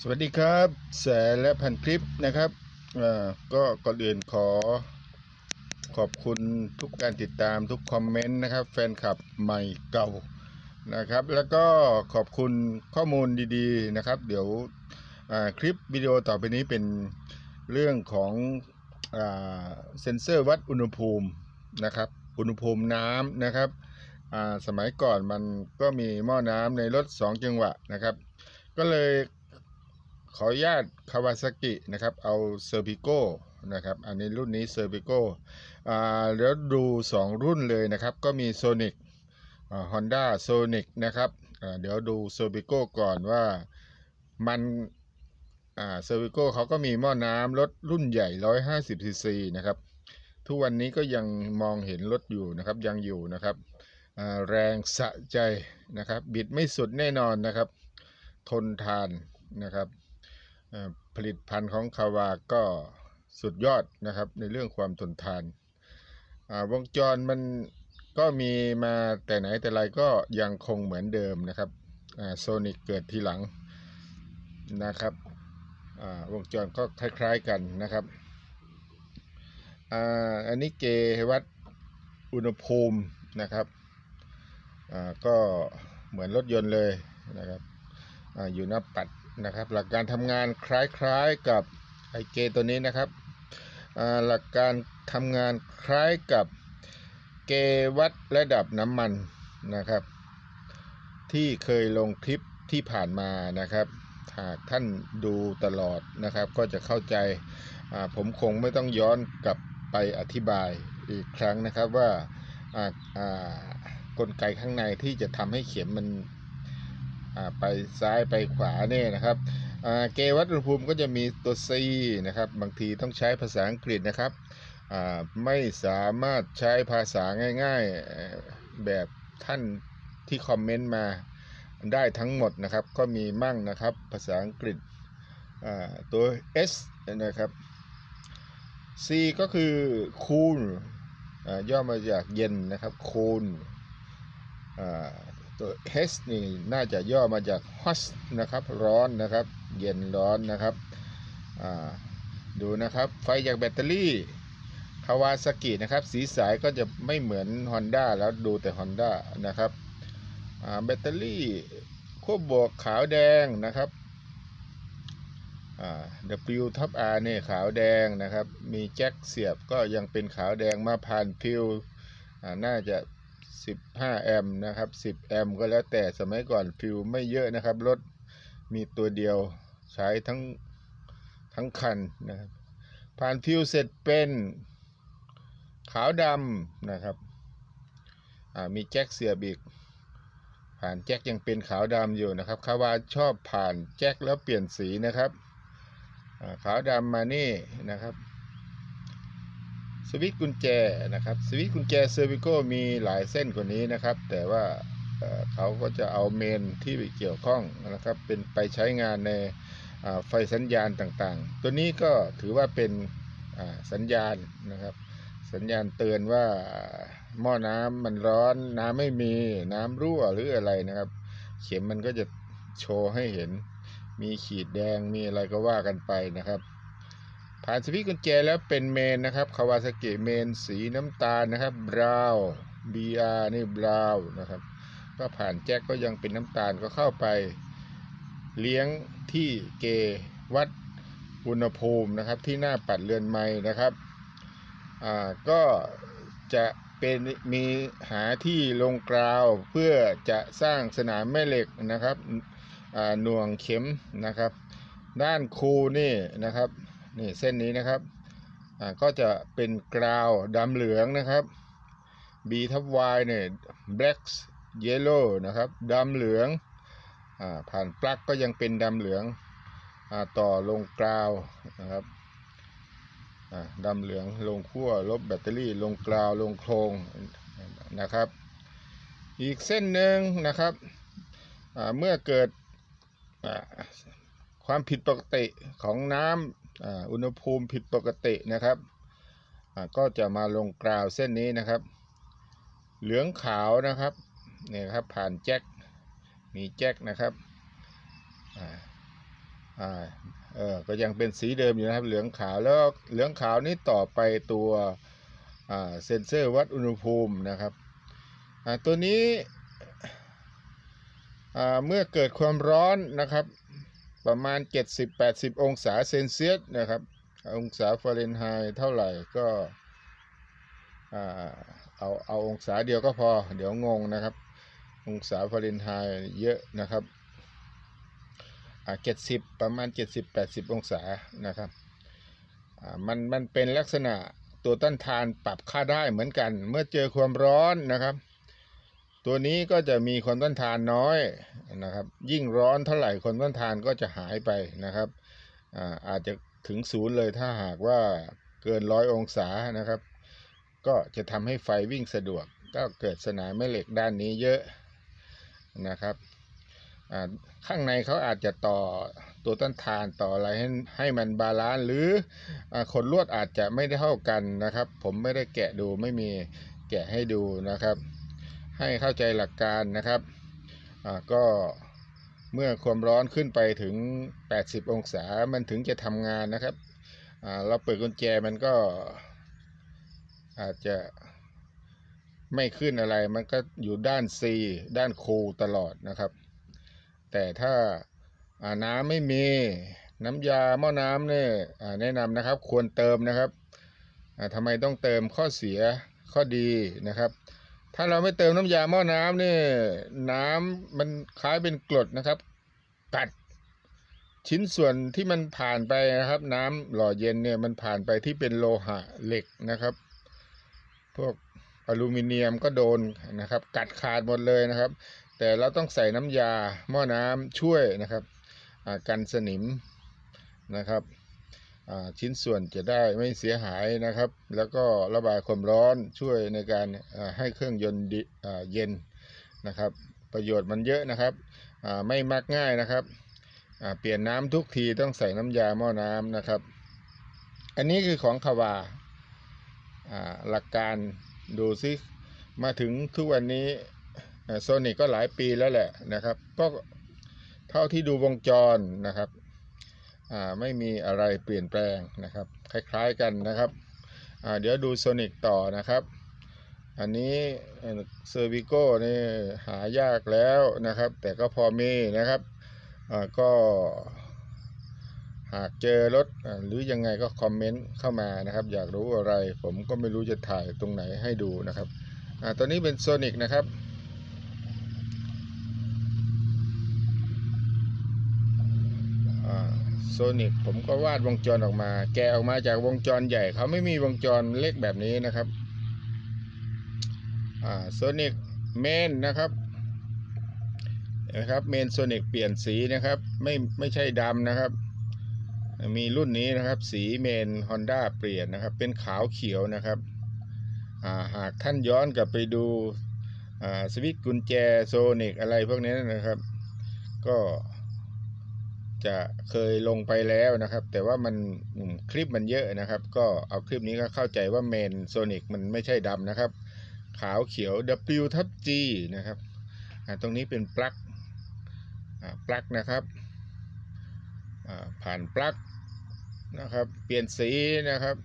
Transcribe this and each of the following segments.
สวัสดีครับแสและพันคลิปนะครับก็ก่อนอื่นขอขอบคุณทุกการติดตามทุกคอมเมนต์นะครับ แฟนคลับใหม่เก่านะครับ แล้วก็ขอบคุณข้อมูลดีๆนะครับ เดี๋ยวคลิปวิดีโอต่อไปนี้เป็นเรื่องของเซ็นเซอร์วัดอุณหภูมินะครับ อุณหภูมิน้ำนะครับสมัยก่อนมันก็มีหม้อน้ำในรถ 2 จังหวะนะครับ ก็เลย ขออนุญาตคาวาซากินะครับ เอาเซอร์พิโกนะครับ อันนี้รุ่นนี้เซอร์พิโกอ่าแล้วดู 2 รุ่นเลยนะครับ ก็มีโซนิกฮอนด้าโซนิกนะครับเดี๋ยวดูเซอร์พิโกก่อนว่ามันเซอร์พิโกเขาก็มีหม้อน้ำรถรุ่นใหญ่ 150ซีซีนะครับ ทุกวันนี้ก็ยังมองเห็นรถอยู่นะครับ ยังอยู่นะครับ แรงสะใจนะครับ บิดไม่สุดแน่นอนนะครับ ทนทานนะครับ ผลิตภัณฑ์ของคาวาก็สุดยอดนะครับ ในเรื่องความทนทานวงจรมันก็มีมาแต่ไหนแต่ไรก็ยังคงเหมือนเดิมนะครับโซนิกเกิดทีหลังนะครับวงจรก็คล้ายๆกันนะครับอันนี้เกวัดอุณหภูมินะครับก็เหมือนรถยนต์เลยนะครับออยู่หน้าปัด นะครับ หลักการทำงานคล้ายๆกับไอเกตัวนี้นะครับหลักการทำงานคล้ายกับเกวัดระดับน้ำมันนะครับ ที่เคยลงคลิปที่ผ่านมานะครับหากท่านดูตลอดนะครับ ก็จะเข้าใจผมคงไม่ต้องย้อนกลับไปอธิบายอีกครั้งนะครับว่ากลไกข้างในที่จะทำให้เข็มมัน ไปซ้ายไปขวาเนี่ยนะครับเกวัดอุณหภูมิก็จะมีตัว C นะครับ บางทีต้องใช้ภาษาอังกฤษนะครับ ไม่สามารถใช้ภาษาง่ายๆแบบท่านที่คอมเมนต์มาได้ทั้งหมดนะครับ ก็มีมั่งนะครับ ภาษาอังกฤษตัว S นะครับ C ก็คือ cool อย่อมาจากเย็นนะครับ cool อ่า ตัว H นี่น่าจะย่อมาจาก hot นะครับ ร้อนนะครับ เย็นร้อนนะครับดูนะครับ ไฟจากแบตเตอรี่คาวาซากินะครับ สีสายก็จะไม่เหมือน Honda แล้วดูแต่ Honda นะครับแบตเตอรี่ขั้วบบวกขาวแดงนะครับ W ทับ R เนี่ยขาวแดงนะครับ มีแจ็คเสียบก็ยังเป็นขาวแดงมาผ่านฟิวน่าจะ 15 แอมป์นะครับ 10 แอมป์ก็แล้วแต่สมัยก่อนฟิวไม่เยอะนะครับ รถมีตัวเดียวใช้ทั้งทั้งคันนะครับ ผ่านฟิวเสร็จเป็นขาวดำนะครับมีแจ็คเสียบอีก ผ่านแจ็คยังเป็นขาวดำอยู่นะครับคาวาชอบผ่านแจ็คแล้วเปลี่ยนสีนะครับขาวดำมานี่นะครับ วิตกุญแจนะครับสวิตกุญแจเซอร์วิโกมีหลายเส้นกว่านี้นะครับ แต่ว่าเเขาก็จะเอาเมนที่เกี่ยวข้องนะครับเป็นไปใช้งานในไฟสัญญาณต่างๆ ตัวนี้ก็ถือว่าเป็นสัญญาณนะครับ สัญญาณเตือนว่าหม้อน้ำมันร้อนน้ำไม่มีน้ำรั่วหรืออะไรนะครับ เข็มมันก็จะโชว์ให้เห็นมีขีดแดงมีอะไรก็ว่ากันไปนะครับ ผ่านสวิตช์กุญแจแล้วเป็นเมนนะครับคาวาซากิเมนสีน้ำตาลนะครับบราว BR นี่บราวนะครับ ก็ผ่านแจ็คก็ยังเป็นน้ำตาลก็เข้าไป เลี้ยงที่เกวัดอุณหภูมินะครับ ที่หน้าปัดเรือนไม้นะครับอ่าก็จะเป็นมีหาที่ลงกราวเพื่อจะสร้างสนามแม่เหล็กนะครับอ่าหน่วงเข็มนะครับ ด้านครูนี่นะครับ นี่เส้นนี้นะครับอ่าก็จะเป็นกราวดำเหลืองนะครับ B ทับ Y เนี่ย black yellow นะครับดำเหลืองอ่าผ่านปลั๊กก็ยังเป็นดำเหลืองอ่าต่อลงกราวนะครับอ่าดำเหลืองลงขั้วลบแบตเตอรี่ลงกราวลงโครงนะครับ อีกเส้นหนึ่งนะครับเมื่อเกิดความผิดปกติของน้ำ อ่าอุณหภูมิผิดปกตินะครับอ่าก็จะมาลงกราวเส้นนี้นะครับ เหลืองขาวนะครับเนี่ยครับผ่านแจ็คมีแจ็คนะครับอ่าอ่าเออก็ยังเป็นสีเดิมอยู่นะครับเหลืองขาวแล้วเหลืองขาวนี่ต่อไปตัวอ่าเซ็นเซอร์วัดอุณหภูมินะครับอ่าตัวนี้อ่าเมื่อเกิดความร้อนนะครับ ประมาณ 70-80 องศาเซนเซียสนะครับ องศาฟาเรนไฮต์เท่าไหร่ก็เอาเอาองศาเดียวก็พอ เดี๋ยวงงนะครับ องศาฟาเรนไฮต์เยอะนะครับอ่า70ประมาณ 70-80 องศานะครับมันมันเป็นลักษณะตัวต้านทานปรับค่าได้เหมือนกัน เมื่อเจอความร้อนนะครับ ตัวนี้ก็จะมีความต้านทานน้อยนะครับ ยิ่งร้อนเท่าไหร่ความต้านทานก็จะหายไปนะครับอาอาจจะถึงศูนย์เลยถ้าหากว่าเกินร้อยองศานะครับ ก็จะทำให้ไฟวิ่งสะดวก ก็เกิดสนามแม่เหล็กด้านนี้เยอะนะครับข้างในเขาอาจจะต่อตัวต้านทานต่ออะไรให้ให้มันบาลานซ์หรืออขนลวดอาจจะไม่ได้เท่ากันนะครับ ผมไม่ได้แกะดูไม่มีแกะให้ดูนะครับ ให้เข้าใจหลักการนะครับก็เมื่อความร้อนขึ้นไปถึง 80 องศามันถึงจะทำงานนะครับเราเปิดกุญแจมันก็อาจจะไม่ขึ้นอะไรมันก็อยู่ด้าน C ด้านคูตลอดนะครับ แต่ถ้าาน้ำไม่มีน้ำยาหม้อน้ำเนี่ยแนะนำนะครับควรเติมนะครับทำไมต้องเติมข้อเสียข้อดีนะครับ ถ้าเราไม่เติมน้ำยาหม้อน้ำเนี่ยน้ำมันคล้ายเป็นกรดนะครับ กัดชิ้นส่วนที่มันผ่านไปนะครับ น้ำหล่อเย็นเนี่ยมันผ่านไปที่เป็นโลหะเหล็กนะครับ พวกอลูมิเนียมก็โดนนะครับ กัดขาดหมดเลยนะครับ แต่เราต้องใส่น้ำยาหม้อน้ำช่วยนะครับกันสนิมนะครับ ชิ้นส่วนจะได้ไม่เสียหายนะครับ แล้วก็ระบายความร้อนช่วยในการให้เครื่องยนต์เย็นนะครับ ประโยชน์มันเยอะนะครับไม่มักง่ายนะครับเปลี่ยนน้ำทุกทีต้องใส่น้ำยาหม้อน้ำนะครับ อันนี้คือของคาวาหลักการดูซิมาถึงทุกวันนี้โซนิกก็หลายปีแล้วแหละนะครับ ก็เท่าที่ดูวงจรนะครับ ไม่มีอะไรเปลี่ยนแปลงนะครับ คล้ายๆกันนะครับ เดี๋ยวดูโซนิกต่อนะครับ อันนี้เซอร์วิโก้นี่หายากแล้วนะครับ แต่ก็พอมีนะครับก็หากเจอรถหรือยังไงก็คอมเมนต์เข้ามานะครับ อยากรู้อะไรผมก็ไม่รู้จะถ่ายตรงไหนให้ดูนะครับอตัวนี้เป็นโซนิกนะครับ โซนิกผมก็วาดวงจรออกมา แกออกมาจากวงจรใหญ่ เขาไม่มีวงจรเล็กแบบนี้นะครับโซนิกเมนนะครับนะครับเมนโซนิกเปลี่ยนสีนะครับ ไม่ไม่ใช่ดำนะครับ มีรุ่นนี้นะครับ สีเมน Honda เปลี่ยนนะครับ เป็นขาวเขียวนะครับาหากท่านย้อนกลับไปดูสวิตช์กุญแจโซนิกอะไรพวกนี้นะครับ ก็ จะเคยลงไปแล้วนะครับ แต่ว่ามันคลิปมันเยอะนะครับ ก็เอาคลิปนี้ก็เข้าใจว่าเมนโซนิกมันไม่ใช่ดำนะครับ ขาวเขียว W ทับ G นะครับตรงนี้เป็นปลั๊กปลั๊กนะครับผ่านปลั๊กนะครับเปลี่ยนสีนะครับ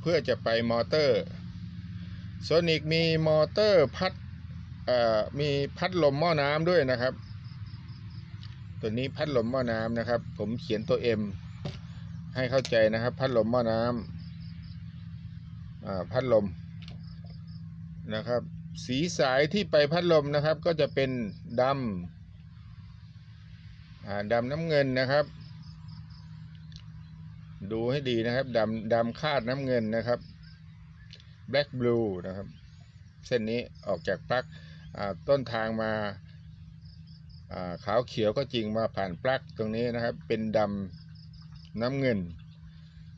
เพื่อจะไปมอเตอร์โซนิกมีมอเตอร์พัดมีพัดลมหม้อน้ำด้วยนะครับ ตัวนี้พัดลมหม้อน้ำนะครับ ผมเขียนตัว M ให้เข้าใจนะครับ พัดลมหม้อน้ำอ่าพัดลมนะครับ สีสายที่ไปพัดลมนะครับ ก็จะเป็นดำดำน้ำเงินนะครับ ดูให้ดีนะครับดำดำคาดน้ำเงินนะครับ black blue นะครับ เส้นนี้ออกจากปลั๊กต้นทางมา ขาวเขียวก็จริงมาผ่านปลั๊กตรงนี้นะครับ เป็นดำน้ำเงิน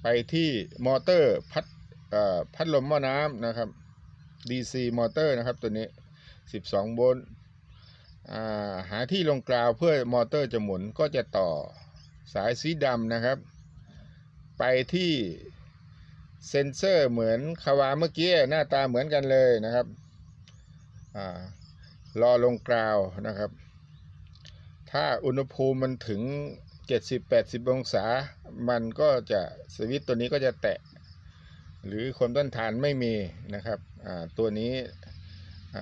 ไปที่มอเตอร์พัดพัดลมหม้อน้ำนะครับ DC มอเตอร์นะครับตัวนี้ 12 โวลต์หาที่ลงกราวเพื่อมอเตอร์จะหมุนก็จะต่อสายสีดำนะครับ ไปที่เซนเซอร์เหมือนคาวาเมื่อกี้หน้าตาเหมือนกันเลยนะครับอรอลงกราวนะครับ ถ้าอุณหภูมิมันถึง 70-80 องศา มันก็จะสวิตตัวนี้ก็จะแตะ หรือความต้านทานไม่มีนะครับตัวนี้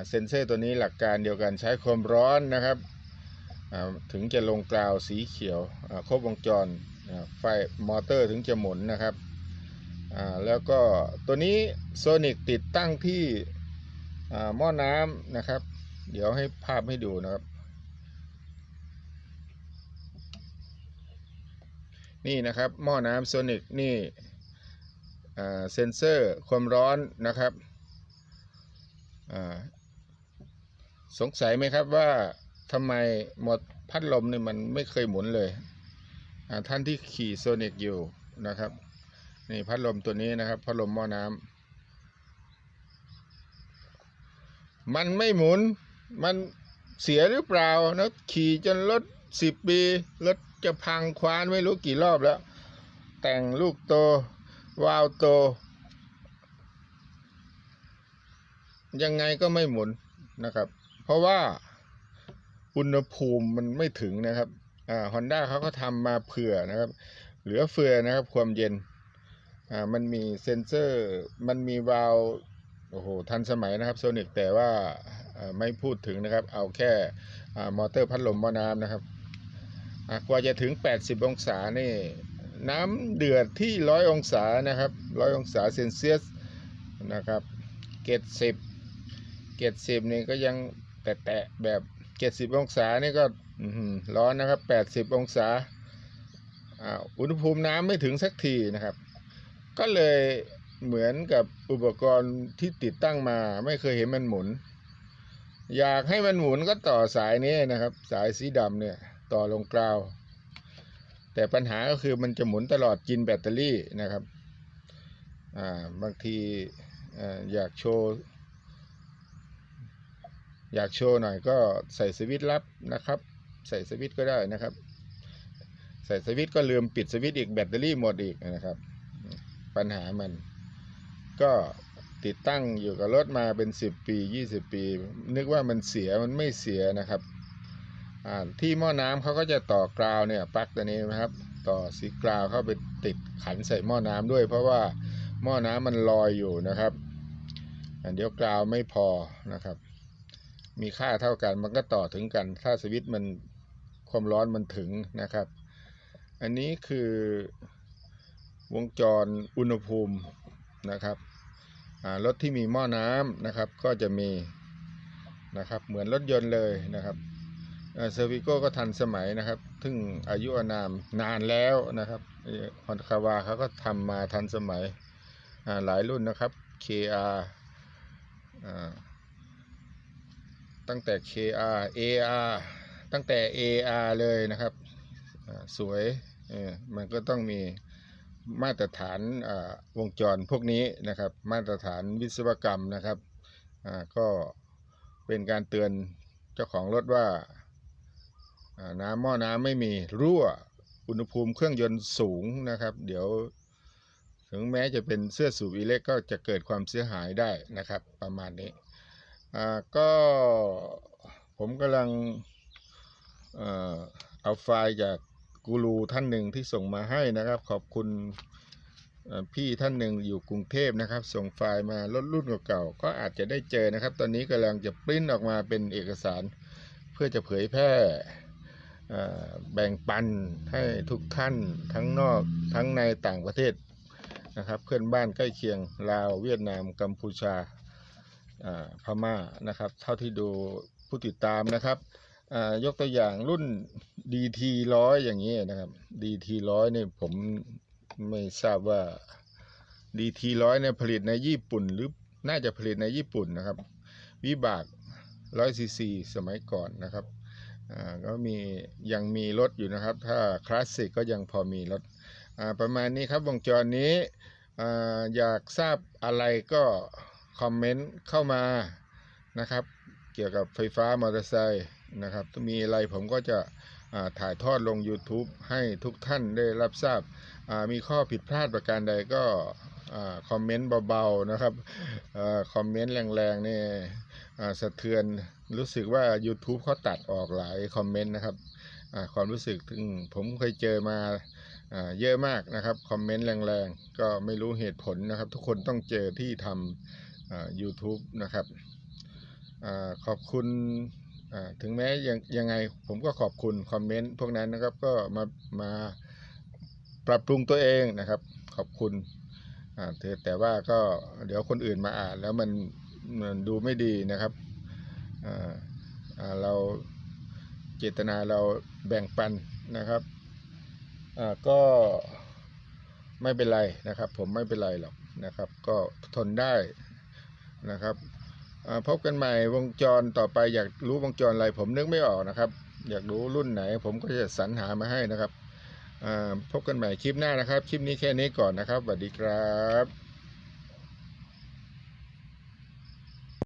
เซนเซอร์ตัวนี้หลักการเดียวกันใช้ความร้อนนะครับถึงจะลงกราวสีเขียวครบวงจรไฟมอเตอร์ถึงจะหมุนนะครับแล้วก็ตัวนี้โซนิกติดตั้งที่หม้อน้ำนะครับ เดี๋ยวให้ภาพให้ดูนะครับ นี่นะครับหม้อน้ำโซนิกนี่เซนเซอร์ความร้อนนะครับสงสัยไหมครับว่าทำไมหมดพัดลมเนี่ยมันไม่เคยหมุนเลยท่านที่ขี่โซนิกอยู่นะครับนี่พัดลมตัวนี้นะครับ พัดลมหม้อน้ำมันไม่หมุนมันเสียหรือเปล่านะขี่จนรถสิบปีรถ จะพังควานไม่รู้กี่รอบแล้ว แต่งลูกโต วาล์วโต ยังไงก็ไม่หมุนนะครับ เพราะว่าอุณหภูมิมันไม่ถึงนะครับอ่าฮอนด้าเขาก็ทำมาเผื่อนะครับ เหลือเฟือนะครับความเย็นอ่ามันมีเซนเซอร์มันมีวาล์วโอ้โหทันสมัยนะครับโซนิกแต่ว่าไม่พูดถึงนะครับ เอาแค่อมอเตอร์พัดลมหม้อน้ำนะครับ กว่าจะถึง 80 องศานี่น้ำเดือดที่ร้อยองศานะครับร้อยองศาเซนเซียสนะครับเกตสิบเกตสิบนี่ก็ยังแตะแบบเกตสิบองศานี่ก็ร้อนนะครับแปดสิบองศาอุณหภูมิน้ำไม่ถึงสักทีนะครับ ก็เลยเหมือนกับอุปกรณ์ที่ติดตั้งมาไม่เคยเห็นมันหมุน อยากให้มันหมุนก็ต่อสายนี้นะครับ สายสีดำเนี่ย ต่อลงกราว แต่ปัญหาก็คือมันจะหมุนตลอดกินแบตเตอรี่นะครับบางทีออยากโชว์อยากโชว์หน่อยก็ใส่สวิตช์ลับนะครับ ใส่สวิตช์ก็ได้นะครับ ใส่สวิตช์ก็ลืมปิดสวิตช์อีกแบตเตอรี่หมดอีกนะครับ ปัญหามัน ก็ติดตั้งอยู่กับรถมาเป็น 10 ปี 20 ปี นึกว่ามันเสียมันไม่เสียนะครับ ที่หม้อน้ำเขาก็จะต่อกราวเนี่ยปลั๊กตัวนี้นะครับ ต่อสีกราวเข้าไปติดขันใส่หม้อน้ำด้วย เพราะว่าหม้อน้ำมันลอยอยู่นะครับเดี๋ยวกราวไม่พอนะครับ มีค่าเท่ากันมันก็ต่อถึงกัน ถ้าสวิตช์มันความร้อนมันถึงนะครับ อันนี้คือวงจรอุณหภูมินะครับรถที่มีหม้อน้ำนะครับ ก็จะมีนะครับเหมือนรถยนต์เลยนะครับ เซอร์วิโก้ก็ทันสมัยนะครับซึ่งอายุอานามนานแล้วนะครับฮอนคาวาเขาก็ทำมาทันสมัยหลายรุ่นนะครับ KR ตั้งแต่ KR AR ตั้งแต่ AR เลยนะครับ สวยมันก็ต้องมีมาตรฐานวงจรพวกนี้นะครับ มาตรฐานวิศวกรรมนะครับก็เป็นการเตือนเจ้าของรถว่า น้ำหม้อน้ำไม่มีรั่วอุณหภูมิเครื่องยนต์สูงนะครับ เดี๋ยวถึงแม้จะเป็นเสื้อสูบอิเล็กก็จะเกิดความเสียหายได้นะครับ ประมาณนี้ก็ผมกำลังเอาไฟล์จากกูรูท่านหนึ่งที่ส่งมาให้นะครับ ขอบคุณพี่ท่านหนึ่งอยู่กรุงเทพนะครับ ส่งไฟล์มารถรุ่นเก่าๆก็อาจจะได้เจอนะครับ ตอนนี้กำลังจะปริ้นออกมาเป็นเอกสาร เพื่อจะเผยแพร่ แบ่งปันให้ทุกท่านทั้งนอกทั้งในต่างประเทศนะครับ เพื่อนบ้านใกล้เคียงลาวเวียดนามกัมพูชาพม่านะครับ เท่าที่ดูผู้ติดตามนะครับยกตัวอย่างรุ่น DT ร้อยอย่างนี้นะครับ DT ร้อยเนี่ยผมไม่ทราบว่า DT ร้อยเนี่ยผลิตในญี่ปุ่น หรือน่าจะผลิตในญี่ปุ่นนะครับ วิบากร้อยซีซีสมัยก่อนนะครับ ก็มียังมีรถอยู่นะครับ ถ้าคลาสสิกก็ยังพอมีรถประมาณนี้ครับวงจรนี้อ่าอยากทราบอะไรก็คอมเมนต์เข้ามานะครับ เกี่ยวกับไฟฟ้ามอเตอร์ไซค์นะครับถ้ามีอะไรผมก็จะถ่ายทอดลง YouTube ให้ทุกท่านได้รับทราบ มีข้อผิดพลาดประการใดก็ คอมเมนต์เบาๆนะครับอ่าคอมเมนต์แรงๆนี่อ่าสะเทือนรู้สึกว่า YouTube เขาตัดออกหลายคอมเมนต์นะครับอ่าความรู้สึกถึงผมเคยเจอมาอ่าเยอะมากนะครับคอมเมนต์แรงๆ ก็ไม่รู้เหตุผลนะครับ ทุกคนต้องเจอที่ทำอ่า YouTube นะครับอาขอบคุณอ่าถึงแม้ยังยังไงผมก็ขอบคุณคอมเมนต์พวกนั้นนะครับก็มามาปรับปรุงตัวเองนะครับ ขอบคุณ แต่แต่ว่าก็เดี๋ยวคนอื่นมาอ่านแล้วมันมันดูไม่ดีนะครับอ่าเราเจตนาเราแบ่งปันนะครับอ่าก็ไม่เป็นไรนะครับ ผมไม่เป็นไรหรอกนะครับ ก็ทนได้นะครับอ่าพบกันใหม่วงจรต่อไปอยากรู้วงจรอะไรผมนึกไม่ออกนะครับ อยากรู้รุ่นไหน ผมก็จะสรรหามาให้นะครับ พบกันใหม่คลิปหน้านะครับ คลิปนี้แค่นี้ก่อนนะครับสวัสดีครับ